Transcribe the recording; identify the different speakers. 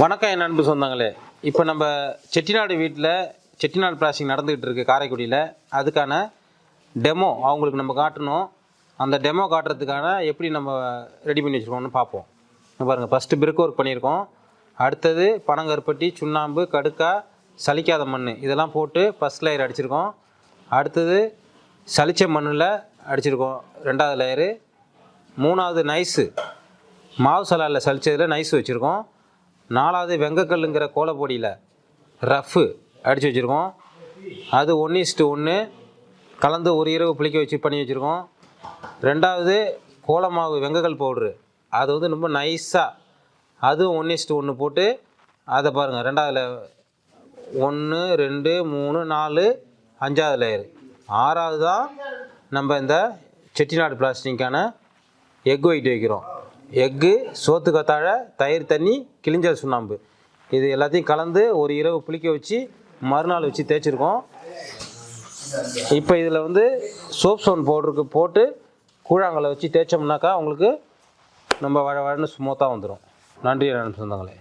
Speaker 1: வணக்கம் என் அன்பு சொந்தங்களே. இப்போ நம்ம செட்டிநாடு வீட்டில் செட்டிநாடு பிளாஸ்டிக் நடந்துக்கிட்டு இருக்கு காரைக்குடியில். அதுக்கான டெமோ அவங்களுக்கு நம்ம காட்டணும். அந்த டெமோ காட்டுறதுக்கான எப்படி நம்ம ரெடி பண்ணி வச்சுருக்கோம்னு பார்ப்போம். பாருங்கள் ஃபஸ்ட்டு பிரிக் ஒர்க் பண்ணியிருக்கோம். அடுத்தது பனங்கருப்பட்டி சுண்ணாம்பு கடுக்கா சலிக்காத மண் இதெல்லாம் போட்டு ஃபஸ்ட் லேயர் அடிச்சிருக்கோம். அடுத்தது சலிச்ச மண்ணில் அடிச்சிருக்கோம். ரெண்டாவது லேயரு மூணாவது நைஸு மாவு சலாலில் சலிச்சதில் நைஸ் வச்சுருக்கோம். நாலாவது வெங்கக்கல்லுங்கிற கோலப்பொடியில் ரஃப்பு அடித்து வச்சுருக்கோம். அது ஒன்று இஸ்ட்டு ஒன்று கலந்து ஒரு இரவு புளிக்க வச்சு பண்ணி வச்சுருக்கோம். ரெண்டாவது கோலமாவு வெங்கக்கல் பவுட்ரு அது வந்து ரொம்ப நைஸாக அதுவும் ஒன்று இஸ்ட்டு ஒன்று போட்டு அதை பாருங்கள் ரெண்டாவதுல ஒன்று ரெண்டு மூணு நாலு அஞ்சாவது லேயர் ஆறாவது தான் நம்ம இந்த செட்டிநாடு பிளாஸ்டிக்கான எக் ஒயிட் வைக்கிறோம். எக்கு சோத்து கத்தாழை தயிர் தண்ணி கிளிஞ்சல் சுண்ணாம்பு. இது எல்லாத்தையும் கலந்து ஒரு இரவு புளிக்க வச்சு மறுநாள் வச்சு தேய்ச்சிருக்கோம். இப்போ இதில் வந்து சோப் சோன் பவுடருக்கு போட்டு கூழாங்கலை வச்சு தேய்ச்சோம்னாக்கா உங்களுக்கு நம்ம வழ வழன்னு ஸ்மூத்தாக வந்துடும் நன்றி நண்பர் சொந்தங்களே.